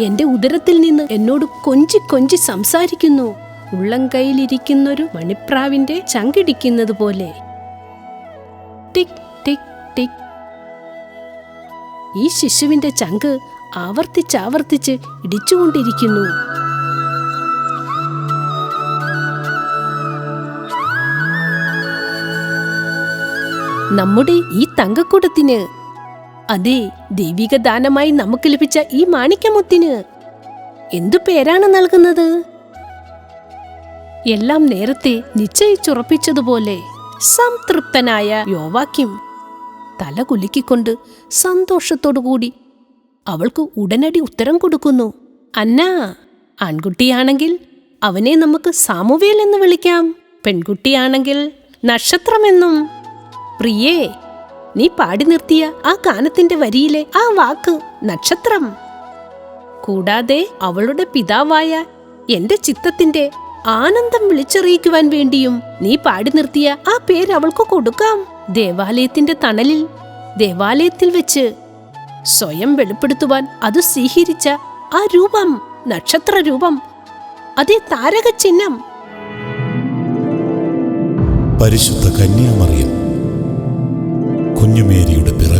എന്റെ ഉദരത്തിൽ നിന്ന് എന്നോട് കൊഞ്ചി കൊഞ്ചി സംസാരിക്കുന്നു. ഉള്ളം കയ്യിലിരിക്കുന്നൊരു മണിപ്രാവിന്റെ ചങ്കിടിക്കുന്നത് പോലെ. Tick tick tick. ഈ ശിശുവിന്റെ ചങ്ക് ആവർത്തിച്ചാവർത്തിച്ച് ഇടിച്ചുകൊണ്ടിരിക്കുന്നു. നമ്മുടെ ഈ തങ്കക്കൂടത്തിന് അതെ ദൈവിക ദാനമായി നമുക്ക് ലഭിച്ച ഈ മാണിക്യമുത്തിന്. എന്തു പേരാണ് നൽകുന്നത്? എല്ലാം നേരത്തെ നിശ്ചയിച്ചുറപ്പിച്ചതുപോലെ സംതൃപ്തനായ യോവാക്യം തല കുലുക്കിക്കൊണ്ട് സന്തോഷത്തോടുകൂടി അവൾക്ക് ഉടനടി ഉത്തരം കൊടുക്കുന്നു. അന്ന ആൺകുട്ടിയാണെങ്കിൽ അവനെ നമുക്ക് സാമുവേൽ എന്ന് വിളിക്കാം. പെൺകുട്ടിയാണെങ്കിൽ നക്ഷത്രമെന്നും. പ്രിയേ നീ പാടി നിർത്തിയ ആ ഗാനത്തിന്റെ വരിയിലെ ആ വാക്ക് നക്ഷത്രം. കൂടാതെ അവളുടെ പിതാവായ എന്റെ ചിത്തത്തിന്റെ ആനന്ദം വിളിച്ചറിയിക്കുവാൻ വേണ്ടിയും നീ പാടി നിർത്തിയ ആ പേര് അവൾക്ക് കൊടുക്കാം. ദേവാലയത്തിന്റെ തണലിൽ ദേവാലയത്തിൽ വെച്ച് സ്വയം വെളിപ്പെടുത്തുവാൻ അത് സ്വീകരിച്ച ആ രൂപം നക്ഷത്ര രൂപം അതേ താരക ചിഹ്നം പരിശുദ്ധ കന്യാമറിയം. കുഞ്ഞുമേരിയുടെ പിറവി